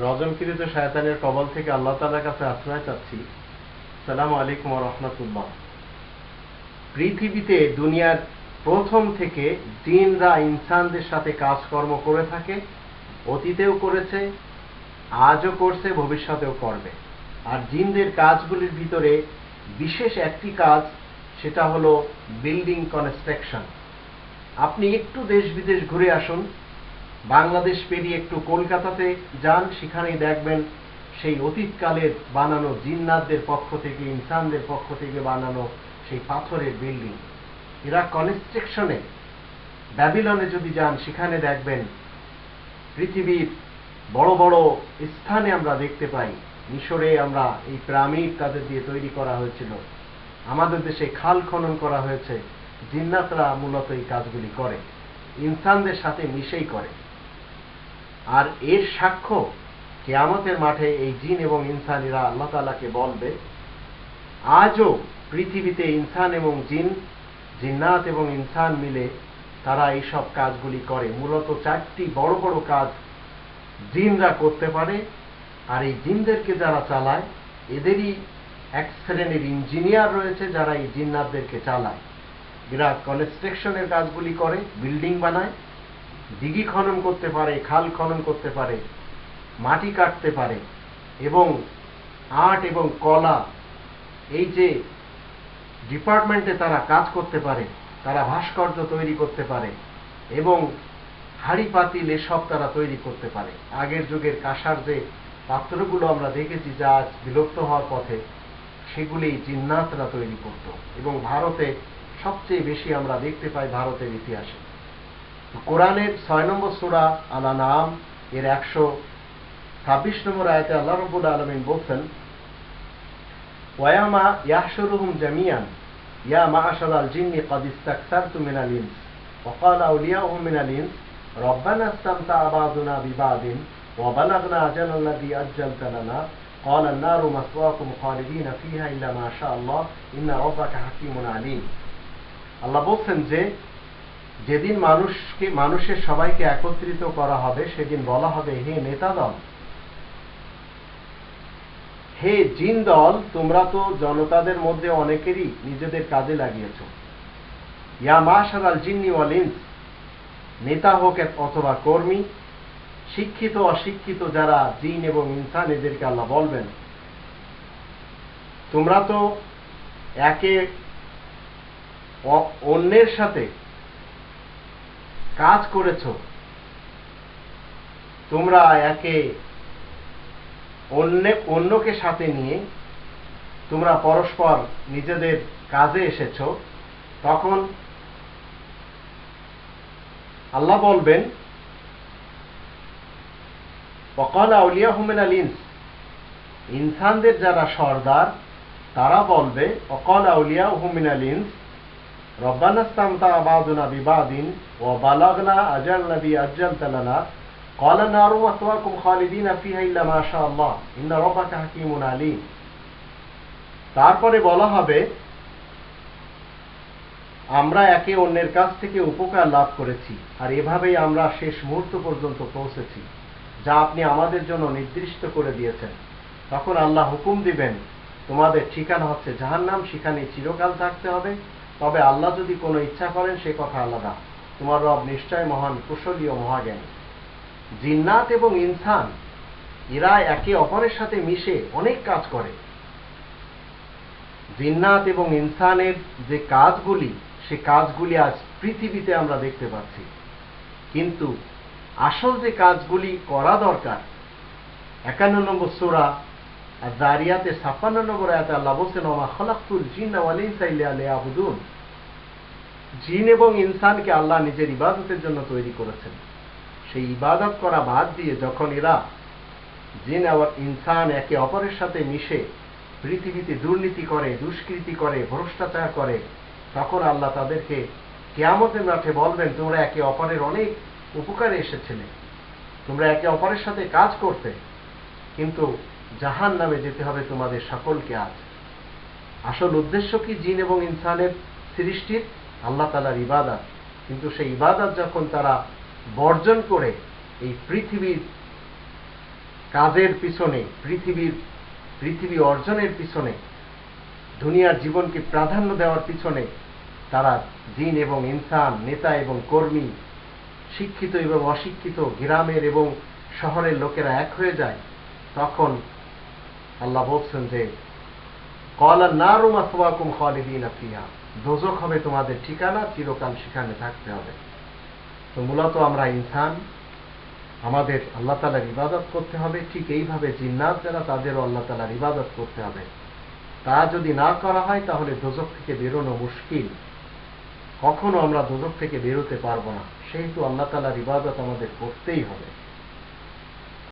রজমকৃত শায়তানের কবল থেকে আল্লাহ তালার কাছে আশ্রয় চাচ্ছি। সালাম আলাইকুম রহমতুল্লাহ। পৃথিবীতে দুনিয়ার প্রথম থেকে জিনরা ইনসানদের সাথে কাজকর্ম করে থাকে, অতীতেও করেছে, আজও করছে, ভবিষ্যতেও করবে। আর জিনদের কাজগুলির ভিতরে বিশেষ একটি কাজ, সেটা হলো বিল্ডিং কনস্ট্রাকশন। আপনি একটু দেশ বিদেশ ঘুরে আসুন বাংলাদেশ পেরিয়ে একটু কলকাতাতে যান, সেখানেই দেখবেন সেই অতীতকালের বানানো জিন্নাতদের পক্ষ থেকে, ইনসানদের পক্ষ থেকে বানানো সেই পাথরের বিল্ডিং। এরা কনস্ট্রাকশনে, ব্যাবিলনে যদি যান, সেখানে দেখবেন পৃথিবীর বড় বড় স্থানে আমরা দেখতে পাই, মিশরে আমরা এই পিরামিড তাদের দিয়ে তৈরি করা হয়েছিল। আমাদের দেশে খাল খনন করা হয়েছে, জিন্নাতরা মূলত এই কাজগুলি করে, ইনসানদের সাথে মিশেই করে। আর এর সাক্ষ্য কেয়ামতের মাঠে এই জিন এবং ইনসানিরা আল্লাহ তালাকে বলবে, আজও পৃথিবীতে ইনসান এবং জিন, জিন্নাত এবং ইনসান মিলে তারা এইসব কাজগুলি করে। মূলত চারটি বড় বড় কাজ জিনরা করতে পারে, আর এই জিনদেরকে যারা চালায়, এদেরই এক শ্রেণির ইঞ্জিনিয়ার রয়েছে যারা এই জিন্নাতদেরকে চালায়। এরা কনস্ট্রাকশনের কাজগুলি করে, বিল্ডিং বানায় দিঘি খনন করতে পারে, খাল খনন করতে পারে, মাটি কাটতে পারে এবং আর্ট এবং কলা, এই যে ডিপার্টমেন্টে তারা কাজ করতে পারে, তারা ভাস্কর্য তৈরি করতে পারে এবং হাড়ি পাতিল এসব তারা তৈরি করতে পারে। আগের যুগের কাঁসার যে পাত্রগুলো আমরা দেখেছি যা আজ বিলুপ্ত হওয়ার পথে, সেগুলি জিন্নাতরা তৈরি করত এবং ভারতে সবচেয়ে বেশি আমরা দেখতে পাই ভারতের ইতিহাসে। কোরআনের ছয় নম্বর সুরা আলা নাম এর একশো ছাব্বিশ নম্বর আয়তে আল্লাহ রবুল আলমিন বলছেন ওয়ামা ইয়াহশুরুহুম জামিয়ান ইয়া মাআশার আল জিন্নি قد استكثرت من الانس وقال اولياؤهم من الانس ربنا استمتع بعضنا ببعض وبلغنا اجل الذي اجلت لنا قال النار مثواكم خالدين فيها الا ما شاء الله ان ربك حكيم عليم আল্লাহ বলছেন যে যেদিন মানুষকে, মানুষের সবাইকে একত্রিত করা হবে, সেদিন বলা হবে, হে নেতা দল হে জিন দল তোমরা তো জনতাদের মধ্যে অনেকেরই নিজেদের কাজে লাগিয়েছ। ইয়া মাশার আল জিন্নি ওয়ালিন্স নেতা হোক অথবা কর্মী, শিক্ষিত, অশিক্ষিত যারা জিন এবং ইনসান, এদেরকে আল্লাহ বলবেন, তোমরা তো একে অন্যের সাথে কাজ করেছ। তোমরা একে অন্য, অন্যকে সাথে নিয়ে তোমরা পরস্পর নিজেদের কাজে এসেছ, তখন আল্লাহ বলবেন অকাল আউলিয়া হুমেন আল ইনস। ইনসানদের যারা সর্দার, তারা বলবে অকল আউলিয়া হুমিন আল ইনস। ربنا استمتع بعضنا ببعض وبلغنا أجل الذي أجلت لنا قال النار مثواكم خالدين فيها إلا ما شاء الله إن ربك حكيم عليم তারপরে বলা হবে আমরা একে অন্যের কাছ থেকে উপকার লাভ করেছি আর এভাবেই আমরা শেষ মুহূর্ত পর্যন্ত পৌঁছেছি যা আপনি আমাদের জন্য নির্দিষ্ট করে দিয়েছেন তখন আল্লাহ হুকুম দিবেন তোমাদের ঠিকানা হচ্ছে জাহান্নাম সেখানে চিরকাল থাকতে হবে তবে আল্লাহ যদি কোনো ইচ্ছা করেন, সে কথা আলাদা। তোমার রব নিশ্চয় মহান কুশলী ও মহাজ্ঞানী। জিন্নাত এবং ইনসান, এরা একে অপরের সাথে মিশে অনেক কাজ করে। জিন্নাত এবং ইনসানের যে কাজগুলি, সে কাজগুলি আজ পৃথিবীতে আমরা দেখতে পাচ্ছি। কিন্তু আসল যে কাজগুলি করা দরকার, একান্ন নম্বর সোরা আর ছাপ্পান্ন নম্বর আয়াতে আল্লাহ বলছেন ওমা খলাকুল জিন আবুদুন জিন এবং ইনসানকে আল্লাহ নিজের ইবাদতের জন্য তৈরি করেছেন। সেই ইবাদত করা বাদ দিয়ে যখন এরা জিন আর ইনসান একে অপরের সাথে মিশে পৃথিবীতে দুর্নীতি করে, দুষ্কৃতি করে, ভ্রষ্টাচার করে, তখন আল্লাহ তাদেরকে কেয়ামতের মাঠে বলবেন, তোমরা একে অপরের অনেক উপকারে এসেছিলে। তোমরা একে অপরের সাথে কাজ করতে, কিন্তু জাহান নামে যেতে হবে তোমাদের সকলকে আজ। আসল উদ্দেশ্য কি জিন এবং ইনসানের সৃষ্টির? আল্লাহ তালার ইবাদত। কিন্তু সেই ইবাদত যখন তারা বর্জন করে এই পৃথিবীর কাজের পিছনে, পৃথিবীর, পৃথিবী অর্জনের পিছনে, দুনিয়ার জীবনকে প্রাধান্য দেওয়ার পিছনে, তারা জিন এবং ইনসান, নেতা এবং কর্মী, শিক্ষিত এবং অশিক্ষিত গ্রামের এবং শহরের লোকেরা এক হয়ে যায়, তখন আল্লাহ বলছেন যে, কলা নারুম আফওয়াকুম খালিদিন ফিহা। দোজক হবে তোমাদের ঠিকানা, চিরকাল সেখানে থাকতে হবে। তো মূলত আমরা ইনসান, আমাদের আল্লাহ তালার ইবাদত করতে হবে। ঠিক এইভাবে জিন্নাত যারা, তাদেরও আল্লাহ তালার ইবাদত করতে হবে। তা যদি না করা হয়, তাহলে দোজক থেকে বেরোনো মুশকিল। কখনো আমরা দোজক থেকে বেরোতে পারব না। সেহেতু আল্লাহ তালার ইবাদত আমাদের করতেই হবে।